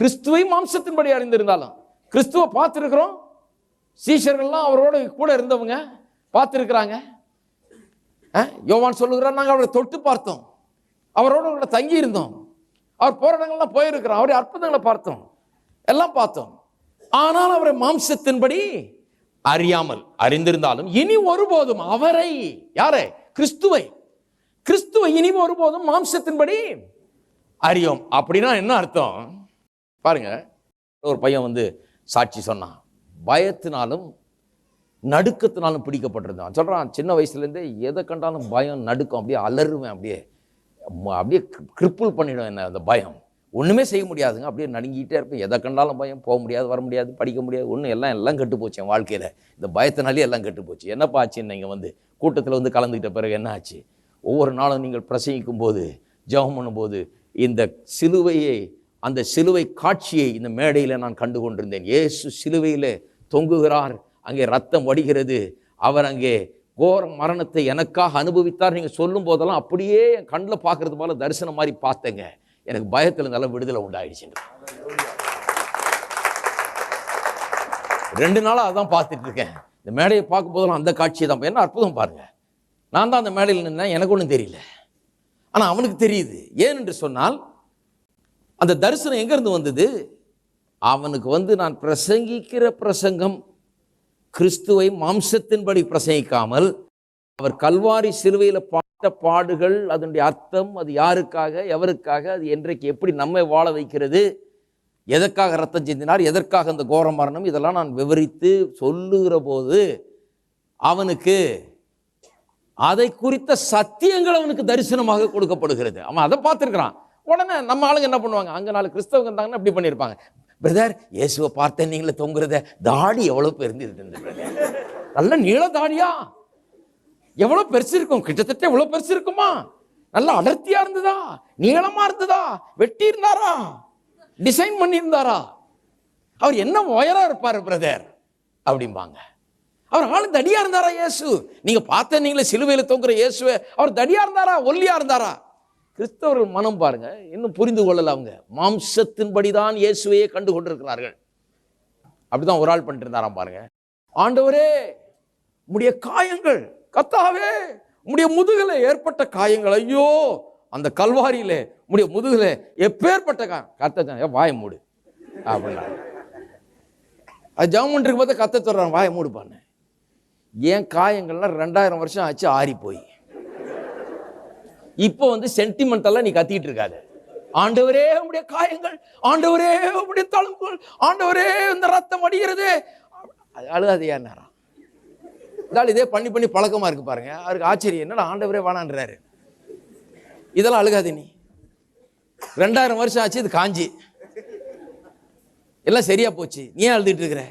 கிறிஸ்துவை மாம்சத்தின்படி அறிந்திருந்தாலும். கிறிஸ்துவ பார்த்துருக்குறோம். சீஷர்கள்லாம் அவரோட கூட இருந்தவங்க பார்த்துருக்குறாங்க. யோவான் சொல்லுகிறார் நாங்கள் அவரை தொட்டு பார்த்தோம். அவரோட கூட தங்கி இருந்தோம் அவர் போராட்டங்கள்லாம் போயிருக்கிறோம். அவருடைய அற்புதங்களை பார்த்தோம். எல்லாம் பார்த்தோம். ஆனால் அவரை மாம்சத்தின்படி அறியாமல் அறிந்திருந்தாலும் இனி ஒருபோதும் அவரை யாரை? கிறிஸ்துவை. கிறிஸ்துவை இனி ஒருபோதும் மாம்சத்தின்படி அறியோம். அப்படின்னா என்ன அர்த்தம்? பாருங்கள் ஒரு பையன் வந்து சாட்சி சொன்னான். பயத்தினாலும் நடுக்கத்தினாலும் பிடிக்கப்பட்டிருந்தான். சொல்கிறான் சின்ன வயசுலேருந்தே எதை கண்டாலும் பயம் நடுக்கம் அப்படியே அலறுவேன் அப்படியே அப்படியே கிரிப்பிள் பண்ணிடும் என்ன அந்த பயம். ஒன்றுமே செய்ய முடியாதுங்க அப்படியே நடுங்கிட்டே இருப்பேன். எதை கண்டாலும் பயம் போக முடியாது வர முடியாது படிக்க முடியாது ஒன்றும் எல்லாம் எல்லாம் கெட்டு போச்சு என் வாழ்க்கையில். இந்த பயத்தினாலே எல்லாம் கெட்டு போச்சு. என்னப்பா ஆச்சு நீங்கள் வந்து கூட்டத்தில் வந்து கலந்துக்கிட்ட பிறகு என்ன ஆச்சு? ஒவ்வொரு நாளும் நீங்கள் பிரசங்கிக்கும் போது ஜெபம் பண்ணும்போது இந்த சிலுவையை அந்த சிலுவை காட்சியை இந்த மேடையில் நான் கண்டு கொண்டிருந்தேன் இயேசு சிலுவையில் தொங்குகிறார். அங்கே ரத்தம் வடிகிறது. அவர் அங்கே கோர மரணத்தை எனக்காக அனுபவித்தார். நீங்கள் சொல்லும் போதெல்லாம் அப்படியே என் கண்ணில் பார்க்கறது போல தரிசனம் மாதிரி பார்த்தேங்க. எனக்கு பயத்தில் நல்ல விடுதலை உண்டாயிடுச்சுங்க ரெண்டு நாளாக அதான் பார்த்துட்டு இருக்கேன். இந்த மேடையை பார்க்கும் போதெல்லாம் அந்த காட்சியை தான். என்ன அற்புதம் பாருங்கள் நான் தான் அந்த மேடையில் நின்னேன். எனக்கு ஒன்றும் தெரியல. ஆனால் அவனுக்கு தெரியுது. ஏன் என்று சொன்னால் அந்த தரிசனம் எங்கேருந்து வந்தது? அவனுக்கு வந்து நான் பிரசங்கிக்கிற பிரசங்கம் கிறிஸ்துவை மாம்சத்தின்படி பிரசங்கிக்காமல் அவர் கல்வாரி சிலுவையில் பாட்ட பாடுகள் அதனுடைய அர்த்தம் அது யாருக்காக எவருக்காக அது என்றைக்கு எப்படி நம்மை வாழ வைக்கிறது எதற்காக ரத்தம் சிந்தினார் எதற்காக அந்த கோர மரணம் இதெல்லாம் நான் விவரித்து சொல்லுகிற போது அவனுக்கு அதை குறித்த சத்தியங்கள் அவனுக்கு தரிசனமாக கொடுக்கப்படுகிறது. அவன் அதை பார்த்துருக்கிறான். உடனே நம்ம ஆளுங்க என்ன பண்ணுவாங்க? அங்கே நாலு கிறிஸ்தவங்க இருந்தாங்கன்னா இப்படி பண்ணியிருப்பாங்க. பிரதர் இயேசுவை பார்த்தேன் நீங்களே தொங்குறத தாடி எவ்வளோ பெருந்திருக்கு நல்ல நீள தாடியா? எவ்வளோ பெருசு இருக்கும்? கிட்டத்தட்ட எவ்வளோ பெருசு இருக்குமா? நல்லா அடர்த்தியா இருந்ததா? நீளமா இருந்ததா? வெட்டி இருந்தாரா? டிசைன் பண்ணியிருந்தாரா? அவர் என்ன உயரா இருப்பார் பிரதர் அப்படிம்பாங்க. அவர் ஆளு தடியா இருந்தாரா இயேசு? நீங்க பார்த்த நீங்களே சிலுவையில் தொங்குற இயேசுவை அவர் தடியா இருந்தாரா? ஒல்லியா இருந்தாரா? கிறிஸ்தவர்கள் மனம் பாருங்க இன்னும் புரிந்து கொள்ளலை அவங்க. மாம்சத்தின்படிதான் இயேசுவையே கண்டு கொண்டிருக்கிறார்கள் அப்படிதான் ஒரு ஆள் பண்ணிட்டு இருந்தாராம் பாருங்க. ஆண்டவரே உடைய காயங்கள் கத்தாவே உடைய முதுகில் ஏற்பட்ட காயங்கள் ஐயோ அந்த கல்வாரியில் உடைய முதுகில் எப்பேற்பட்ட கா கத்த வாய மூடு. அப்படின்னா. அது ஜவுமன் இருக்கும் பார்த்தா கத்த சொல்கிறான் வாய மூடு பண்ண ஏன் காயங்கள்லாம் ரெண்டாயிரம் வருஷம் ஆச்சு ஆறி போய் இப்போ வந்து சென்டிமெண்டெல்லாம் நீ கத்திட்டு இருக்காத. ஆண்டவரே உடைய காயங்கள் ஆண்டவரே உடைய தழும்புகள் ஆண்டவரே இந்த ரத்தம் அடிகிறது. அது அழுகாதையா நேரம் இதால் இதே பண்ணி பண்ணி பழக்கமா இருக்கு பாருங்க. அவருக்கு ஆச்சரியம் என்னடா ஆண்டவரே வேணான்றாரு இதெல்லாம் அழுகாது நீ. ரெண்டாயிரம் வருஷம் ஆச்சு இது காஞ்சி. எல்லாம் சரியா போச்சு. நீ ஏன் அழுதுட்டு இருக்கிற?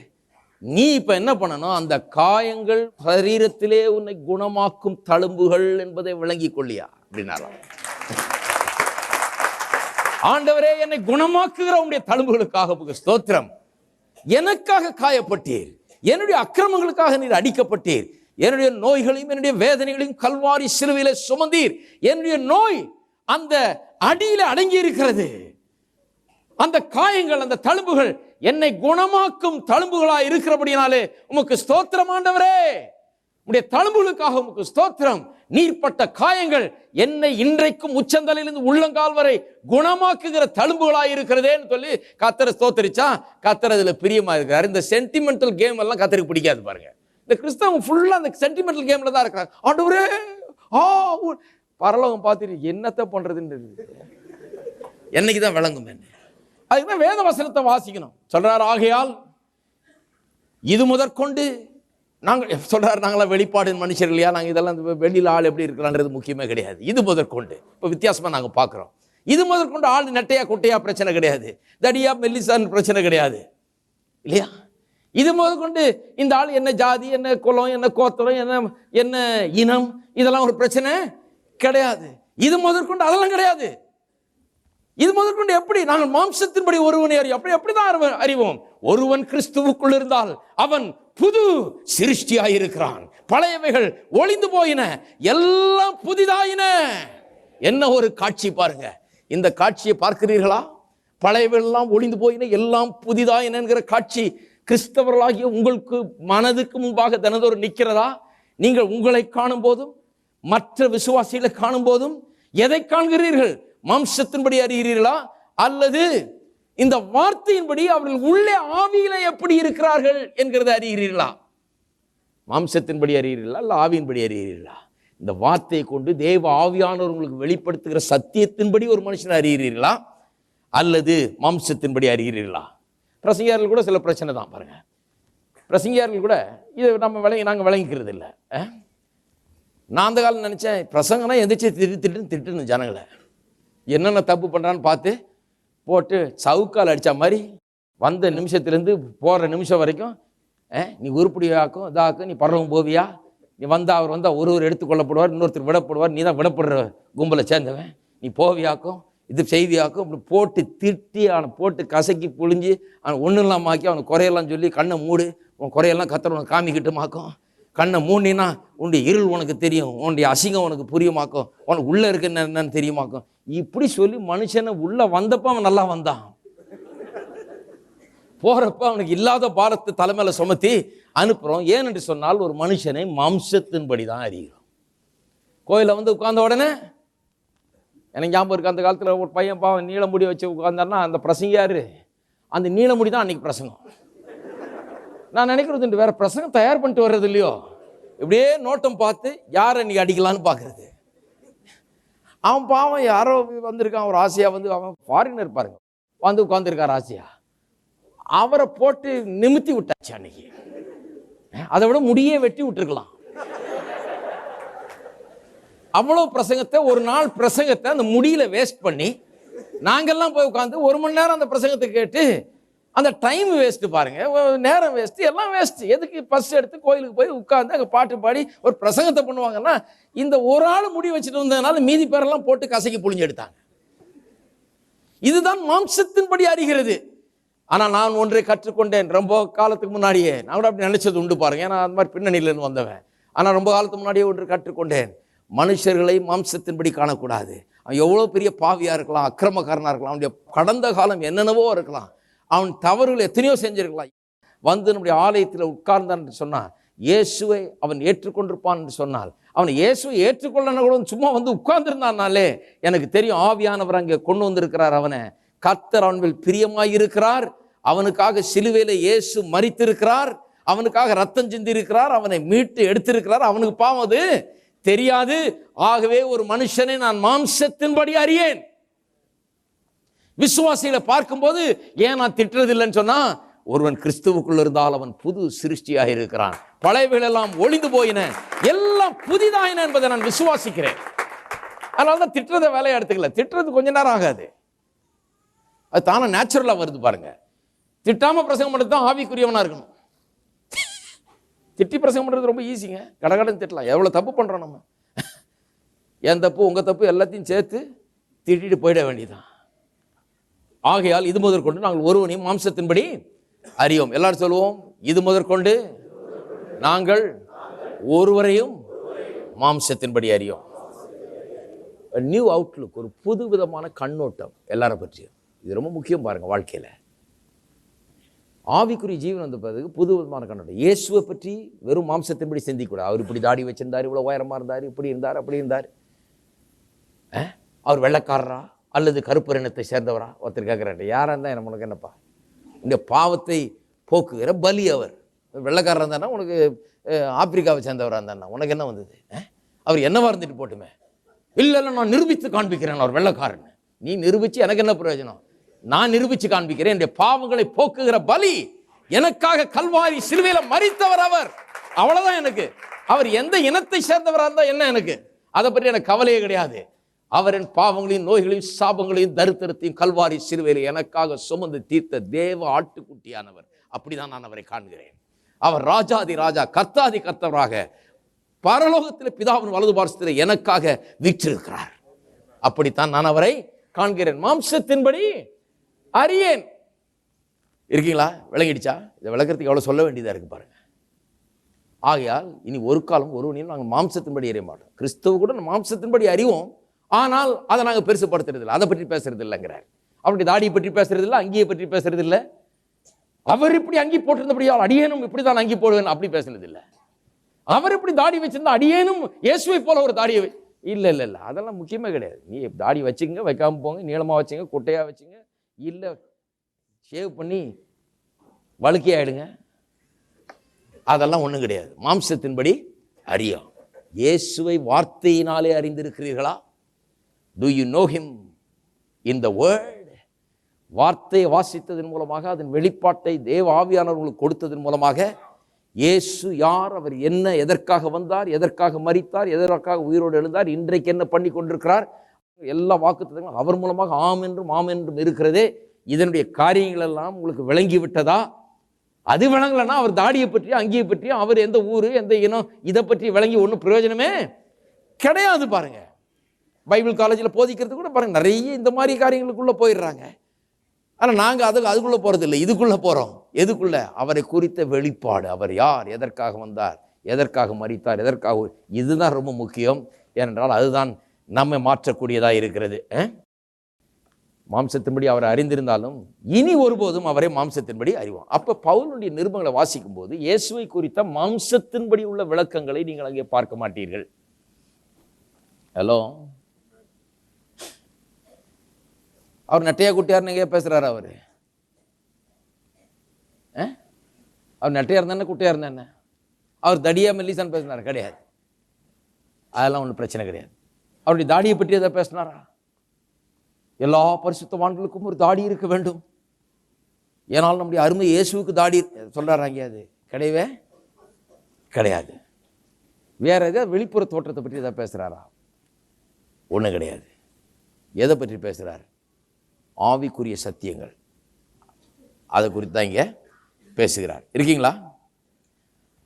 நீ இப்போ என்ன பண்ணணும்? அந்த காயங்கள் சரீரத்திலே உன்னை குணமாக்கும் தழும்புகள் என்பதை விளங்கி கொள்ளியா? அப்படின்னாராம் ஆண்டவரே என்னை குணமாக்குகிற உடைய தழும்புகளுக்காக ஸ்தோத்திரம். எனக்காக காயப்பட்டீர். என்னுடைய அக்கிரமங்களுக்காக நீர் அடிக்கப்பட்டீர். என்னுடைய நோய்களையும் என்னுடைய வேதனைகளையும் கல்வாரி சிலுவையில சுமந்தீர். என்னுடைய நோய் அந்த அடியில அடங்கி இருக்கிறது அந்த காயங்கள் அந்த தழும்புகள் என்னை குணமாக்கும் தழும்புகளாய் இருக்கிறபடினாலே உமக்கு ஸ்தோத்திரம் ஆண்டவரே. உடைய தழும்புகளுக்காக உமக்கு ஸ்தோத்திரம். நீர்ப்பட்ட காயங்கள் என்னை இன்றைக்கும் உச்சந்தலையிலிருந்து உள்ளங்கால் வரை குணமாக்குகிற தழும்புகளாக இருக்கிறதேன்னு சொல்லி கத்தரை ஸ்தோத்தரிச்சா கத்தர் அதில் பிரியமாக இருக்கிறார் இந்த சென்டிமெண்டல் கேம் எல்லாம் கத்தருக்கு பிடிக்காது பாருங்க. இந்த கிறிஸ்தவங்க ஃபுல்லாக அந்த சென்டிமெண்டல் கேமில் தான் இருக்கிறாங்க ஆண்டவரே ஆ உ- பரலோகம் பார்த்துட்டு என்னத்தை பண்றதுன்னு என்னைக்கு தான் விளங்கும் என்ன? அதுக்குதான் வேத வசனத்தை வாசிக்கணும். சொல்கிறார் ஆகையால் இது முதற்கொண்டு நாங்கள் சொல்கிறார் நாங்களாம் வெளிப்பாடு மனுஷர் இல்லையா? நாங்கள் இதெல்லாம் வெளியில் ஆள் எப்படி இருக்கலான்றது முக்கியமே கிடையாது. இது முதற்கொண்டு. இப்போ வித்தியாசமாக நாங்கள் பார்க்குறோம் இது முதற்கொண்டு ஆள் நெட்டையா குட்டையா பிரச்சனை கிடையாது. தடியா மெல்லிசான்னு பிரச்சனை கிடையாது. இல்லையா? இது முதற்கொண்டு இந்த ஆள் என்ன ஜாதி என்ன குலம் என்ன கோத்திரம் என்ன என்ன இனம் இதெல்லாம் ஒரு பிரச்சனை கிடையாது. இது முதற்கொண்டு அதெல்லாம் கிடையாது. இது முதற்கொண்டு எப்படி? நாங்கள் மாம்சத்தின்படி ஒருவனை அறிவோம் அப்படி எப்படிதான் அறிவ- அறிவோம். ஒருவன் கிறிஸ்துவுக்குள் இருந்தால் அவன் புது சிருஷ்டியாக இருக்கிறான் பழையவைகள் ஒளிந்து போயின. எல்லாம் புதிதாயின. என்ன ஒரு காட்சி பாருங்க. இந்த காட்சியை பார்க்கிறீர்களா? பழையவெல்லாம் ஒளிந்து போயின. எல்லாம் புதிதாயினங்கிற காட்சி. கிறிஸ்தவர்களாகிய உங்களுக்கு மனதுக்கு முன்பாக தினதொரு நிற்கிறதா? நீங்கள் உங்களை காணும் போதும் மற்ற விசுவாசிகளை காணும் போதும் எதை காண்கிறீர்கள்? மாம்சத்தின்படி அறிகிறீர்களா? அல்லது இந்த வார்த்தையின்படி அவர்கள் உள்ளே ஆவியில எப்படி இருக்கிறார்கள் என்கிறதை அறிகிறீர்களா? மாம்சத்தின்படி அறிகிறீர்களா? இல்லை ஆவியின்படி அறிகிறீர்களா? இந்த வார்த்தையை கொண்டு தேவ ஆவியானவர் உங்களுக்கு வெளிப்படுத்துகிற சத்தியத்தின்படி ஒரு மனுஷனை அறிகிறீர்களா? அல்லது மாம்சத்தின்படி அறிகிறீர்களா? பிரசங்கியார்கள் கூட சில பிரச்சனை தான் பாருங்க. பிரசங்கியார்கள் கூட இதை நம்ம விளங்கி நாங்கள் விளங்கிக்கிறது இல்லை. நான் அந்த காலம் நினச்சேன் பிரசங்கனா எந்திரிச்சு திட்டு திட்டுன்னு திட்டுன்னு ஜனங்களை. என்னென்ன தப்பு பண்ணுறான்னு பார்த்து போட்டு சவுக்கால் அடித்த மாதிரி வந்த நிமிஷத்துலேருந்து போகிற நிமிஷம் வரைக்கும் நீ உருப்படியாக்கும் இதாக்கும் நீ பரவும் போவியா? நீ வந்தால் அவர் வந்தால் ஒருவர் எடுத்துக்கொள்ளப்படுவார் இன்னொருத்தர் விடப்படுவார் நீ தான் விடப்படுற கும்பலை சேர்ந்தவன். நீ போவியாக்கும் இது செய்தியாக்கும் இப்படி போட்டு திட்டி அவனை போட்டு கசக்கி புழிஞ்சு அவனை ஒன்றும் இல்லாமல் ஆக்கி அவனை குறையெல்லாம் சொல்லி கண்ணை மூடு உன் குறையெல்லாம் கத்துறவனை காமிக்கிட்டுமாக்கும். கண்ணை மூடினா உன்னுடைய இருள் உனக்கு தெரியும் உன்னுடைய அசிங்கம் உனக்கு புரியுமாக்கும் உனக்கு உள்ளே இருக்கு என்னன்னு தெரியுமாக்கும். இப்படி சொல்லி மனுஷனை உள்ளே வந்தப்ப அவன் நல்லா வந்தான். போகிறப்ப அவனுக்கு இல்லாத பாரத்தை தலைமையில் சுமத்தி அனுப்புகிறோம் ஏனென்று சொன்னால் ஒரு மனுஷனை மாம்சத்தின்படி தான் அறிகிறோம். கோயிலில் வந்து உட்கார்ந்த உடனே எனக்கு ஞாபகம் இருக்குது அந்த காலத்தில் ஒரு பையன் பாவம் நீளமுடி வச்சு உட்காந்தாருன்னா அந்த பிரசங்க யார்? அந்த நீளமுடி தான் அன்றைக்கி பிரசங்கம். நான் நினைக்கிறது வேறு பிரசங்கம் தயார் பண்ணிட்டு வர்றது இல்லையோ? இப்படியே நோட்டம் பார்த்து யாரை இன்றைக்கி அடிக்கலான்னு பார்க்கறது? அவன் பாவம் யாரோ வந்திருக்கான் ஒரு ஆசையாக வந்து அவன் ஃபாரினர் பாருங்க. வந்து உட்காந்துருக்கார் ஆசையா. அவரை போட்டு நிமித்தி விட்டாச்சு அன்னைக்கு. அதை விட முடியே வெட்டி விட்டுருக்கலாம். அவ்வளோ பிரசங்கத்தை ஒரு நாள் பிரசங்கத்தை அந்த முடியில வேஸ்ட் பண்ணி நாங்கள்லாம் போய் உட்காந்து ஒரு மணி நேரம் அந்த பிரசங்கத்தை கேட்டு அந்த டைம் வேஸ்ட்டு பாருங்கள் நேரம் வேஸ்ட்டு எல்லாம் வேஸ்ட்டு எதுக்கு பஸ் எடுத்து கோயிலுக்கு போய் உட்காந்து அங்கே பாட்டு பாடி ஒரு பிரசங்கத்தை பண்ணுவாங்கன்னா இந்த ஒரு ஆள் முடி வச்சுட்டு வந்ததுனால மீதி பேரெல்லாம் போட்டு கசக்கி புழிஞ்சு எடுத்தாங்க. இதுதான் மாம்சத்தின்படி அறிகிறது. ஆனால் நான் ஒன்றை கற்றுக்கொண்டேன். ரொம்ப காலத்துக்கு முன்னாடியே. நான் கூட அப்படி நினச்சது உண்டு பாருங்க. ஏன்னா அந்த மாதிரி பின்னணியிலேருந்து வந்தவன். ஆனால் ரொம்ப காலத்துக்கு முன்னாடியே ஒன்று கற்றுக்கொண்டேன். மனுஷர்களை மாம்சத்தின்படி காணக்கூடாது. அவன் எவ்வளோ பெரிய பாவியாக இருக்கலாம் அக்கிரமக்காரனாக இருக்கலாம். அவனுடைய கடந்த காலம் என்னென்னவோ இருக்கலாம். அவன் தவறுகள் எத்தனையோ செஞ்சிருக்கலாம். வந்து நம்முடைய ஆலயத்தில் உட்கார்ந்தான் என்று சொன்னான் இயேசுவை அவன் ஏற்றுக்கொண்டிருப்பான் என்று சொன்னால் அவன் இயேசுவை ஏற்றுக்கொள்ளன கூட சும்மா வந்து உட்கார்ந்துருந்தானாலே எனக்கு தெரியும் ஆவியானவர் அங்கே கொண்டு வந்திருக்கிறார் அவனை. கர்த்தர் அவன்கள் பிரியமாயிருக்கிறார். அவனுக்காக சிலுவையில் இயேசு மறித்திருக்கிறார் அவனுக்காக ரத்தம் சிந்தி இருக்கிறார் அவனை மீட்டு எடுத்திருக்கிறார். அவனுக்கு பாவம் அது தெரியாது. ஆகவே ஒரு மனுஷனை நான் மாம்சத்தின்படி அறியேன். விசுவாசிகளை பார்க்கும்போது ஏன் நான் திட்டுறது இல்லைன்னு சொன்னா ஒருவன் கிறிஸ்துவுக்குள்ள இருந்தால் அவன் புது சிருஷ்டியாக இருக்கிறான். பழையவைகள் எல்லாம் ஒளிந்து போயின. எல்லாம் புதிதாயின என்பதை நான் விசுவாசிக்கிறேன். அதனால தான் திட்டுறத வேலையை எடுத்துக்கல. திட்டுறது கொஞ்ச நேரம் ஆகாது. அது தானே நேச்சுரலாக வருது பாருங்க. திட்டாம பிரசங்கம் பண்ணுறது தான் ஆவிக்குரியவனா இருக்கணும். திட்டி பிரசங்கம் பண்ணுறது ரொம்ப ஈஸிங்க கடகடன்னு திட்டலாம். எவ்வளோ தப்பு பண்ணுறோம் நம்ம? என் தப்பு உங்கள் தப்பு எல்லாத்தையும் சேர்த்து திட்டிட்டு போயிட வேண்டியதான் ஆகையால் இது முதற்கொண்டு நாங்கள் ஒருவனையும் மாம்சத்தின்படி அறியோம். எல்லாரும் சொல்லுவோம் இது முதற்கொண்டு நாங்கள் ஒருவரையும் மாம்சத்தின்படி அறியோம். நியூ அவுட்லுக் ஒரு புது விதமான கண்ணோட்டம் எல்லாரை பற்றியும். இது ரொம்ப முக்கியம் பாருங்க வாழ்க்கையில். ஆவிக்குரிய ஜீவன் வந்த பிறகு புது விதமான கண்ணோட்டம். இயேசுவை பற்றி வெறும் மாம்சத்தின்படி சிந்திக்கூடாது. அவர் இப்படி தாடி வச்சிருந்தார் இவ்வளோ உயரமாக இருந்தார் இப்படி இருந்தார் அப்படி இருந்தார். அவர் வெள்ளைக்காரரா? அல்லது கருப்பு இனத்தை சேர்ந்தவரா? ஒருத்தர் கேட்குறாரு யாராக இருந்தால் என்ன உனக்கு என்னப்பா? இந்த பாவத்தை போக்குகிற பலி அவர். வெள்ளைக்காரர் இருந்தானா உனக்கு ஆப்பிரிக்காவை சேர்ந்தவராக இருந்தானா? உனக்கு என்ன வந்தது அவர் என்னவா இருந்துட்டு போட்டுமே? இல்லை இல்லை நான் நிரூபித்து காண்பிக்கிறேன் அவர் வெள்ளக்காரன். நீ நிரூபித்து எனக்கு என்ன பிரயோஜனம்? நான் நிரூபித்து காண்பிக்கிறேன் என்னுடைய பாவங்களை போக்குகிற பலி. எனக்காக கல்வாரி சிறுவையில் மறித்தவர் அவர். அவ்வளோதான் எனக்கு. அவர் எந்த இனத்தை சேர்ந்தவராக இருந்தால் என்ன எனக்கு? அதை பற்றி எனக்கு கவலையே கிடையாது. அவர் என் பாவங்களையும் நோய்களையும் சாபங்களையும் தரித்திரத்தையும் கல்வாரி சிறுவையில் எனக்காக சுமந்து தீர்த்த தேவ ஆட்டுக்குட்டியானவர். அப்படிதான் நான் அவரை காண்கிறேன். அவர் ராஜாதி ராஜா கர்த்தாதி கர்த்தவராக பரலோகத்தில் பிதாவின் வலது பார்சத்தில் எனக்காக வீற்றிருக்கிறார். அப்படித்தான் நான் அவரை காண்கிறேன். மாம்சத்தின்படி அறியேன். இருக்கீங்களா? விளங்கிடுச்சா? இதை விளக்கிறதுக்கு எவ்வளோ சொல்ல வேண்டியதாக இருக்கு பாருங்க. ஆகையால் இனி ஒரு காலம் ஒருவனையும் நாங்கள் மாம்சத்தின்படி அறிய மாட்டோம். கிறிஸ்துவ கூட மாம்சத்தின்படி அறிவோம். ஆனால் அதை நாங்கள் பெருசுப்படுத்துறது இல்லை அதை பற்றி பேசுறது இல்லைங்கிறார் அவருடைய தாடியை பற்றி பேசுறது இல்லை அங்கேயே பற்றி பேசுறது இல்லை அவர் இப்படி அங்கி போட்டிருந்தபடியால் அடியேனும் இப்படி தான் அங்கி போடுவேன் அப்படி பேசுனது இல்லை அவர் இப்படி தாடி வச்சிருந்தா அடியேனும் இயேசுவை போல ஒரு தாடியை இல்லை இல்லை இல்லை. அதெல்லாம் முக்கியமே கிடையாது. நீ தாடி வச்சுங்க வைக்காம போங்க நீளமாக வச்சுங்க குட்டையாக வச்சுங்க இல்லை ஷேவ் பண்ணி வழுக்கி ஆயிடுங்க. அதெல்லாம் ஒன்றும் கிடையாது. மாம்சத்தின்படி அறியும். இயேசுவை வார்த்தையினாலே அறிந்திருக்கிறீர்களா? Do you know him in the world வார்த்தையை வாசித்ததன் மூலமாக அதன் வெளிப்பாட்டை தேவ ஆவியானவர்களுக்கு கொடுத்ததன் மூலமாக இயேசு யார்? அவர் என்ன எதற்காக வந்தார்? எதற்காக மறித்தார் எதற்காக உயிரோடு எழுந்தார்? இன்றைக்கு என்ன பண்ணி கொண்டிருக்கிறார்? எல்லா வாக்குத்தங்களும் அவர் மூலமாக ஆம் என்றும் ஆம் என்றும் இருக்கிறதே. இதனுடைய காரியங்கள் எல்லாம் உங்களுக்கு விளங்கி விட்டதா? அது விளங்கலைன்னா அவர் தாடியை பற்றியும் அங்கியை பற்றியும் அவர் எந்த ஊர் எந்த இனம் இதை பற்றி விளங்கி ஒன்றும் பிரயோஜனமே கிடையாது பாருங்கள் பைபிள் காலேஜில் போதிக்கிறது கூட பாருங்க நிறைய இந்த மாதிரி காரியங்களுக்குள்ளே போயிடுறாங்க. ஆனால் நாங்கள் அதுக்கு அதுக்குள்ளே போகிறது இல்லை இதுக்குள்ளே போகிறோம் எதுக்குள்ளே? அவரை குறித்த வெளிப்பாடு. அவர் யார்? எதற்காக வந்தார்? எதற்காக மறித்தார் எதற்காக இதுதான் ரொம்ப முக்கியம். ஏனென்றால் அதுதான் நம்மை மாற்றக்கூடியதாக இருக்கிறது. மாம்சத்தின்படி அவரை அறிந்திருந்தாலும் இனி ஒருபோதும் அவரை மாம்சத்தின்படி அறிவோம். அப்போ பவுலுடைய நிருபங்களை வாசிக்கும் போது இயேசுவை குறித்த மாம்சத்தின்படி உள்ள விளக்கங்களை நீங்கள் அங்கே பார்க்க மாட்டீர்கள். ஹலோ அவர் நெட்டையா குட்டியார்னு எங்கேயா பேசுகிறாரு அவர். அவர் நெட்டையா இருந்தானே குட்டியா இருந்தானே அவர் தடியா மெல்லிசான்னு பேசினார் கிடையாது. அதெல்லாம் ஒன்றும் பிரச்சனை கிடையாது. அவருடைய தாடியை பற்றி எதாவது பேசினாரா? எல்லா பரிசுத்தவான்களுக்கும் ஒரு தாடி இருக்க வேண்டும். ஏனால் நம்முடைய அருமை இயேசுவுக்கு தாடி சொல்கிறாராங்க அது. கிடையவே? கிடையாது. வேற எதாவது வெளிப்புற தோற்றத்தை பற்றி எதாவது பேசுகிறாரா ஒன்றும் கிடையாது. எதை பற்றி பேசுகிறார் ஆவிக்குரிய சத்தியங்கள். அதை குறித்து தான் இங்கே பேசுகிறார். இருக்கீங்களா?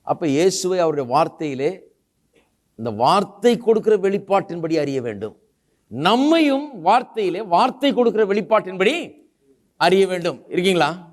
அப்போ இயேசுவை அவருடைய வார்த்தையிலே இந்த வார்த்தை கொடுக்கிற வெளிப்பாட்டின்படி அறிய வேண்டும். நம்மையும் வார்த்தையிலே வார்த்தை கொடுக்கிற வெளிப்பாட்டின்படி அறிய வேண்டும். இருக்கீங்களா?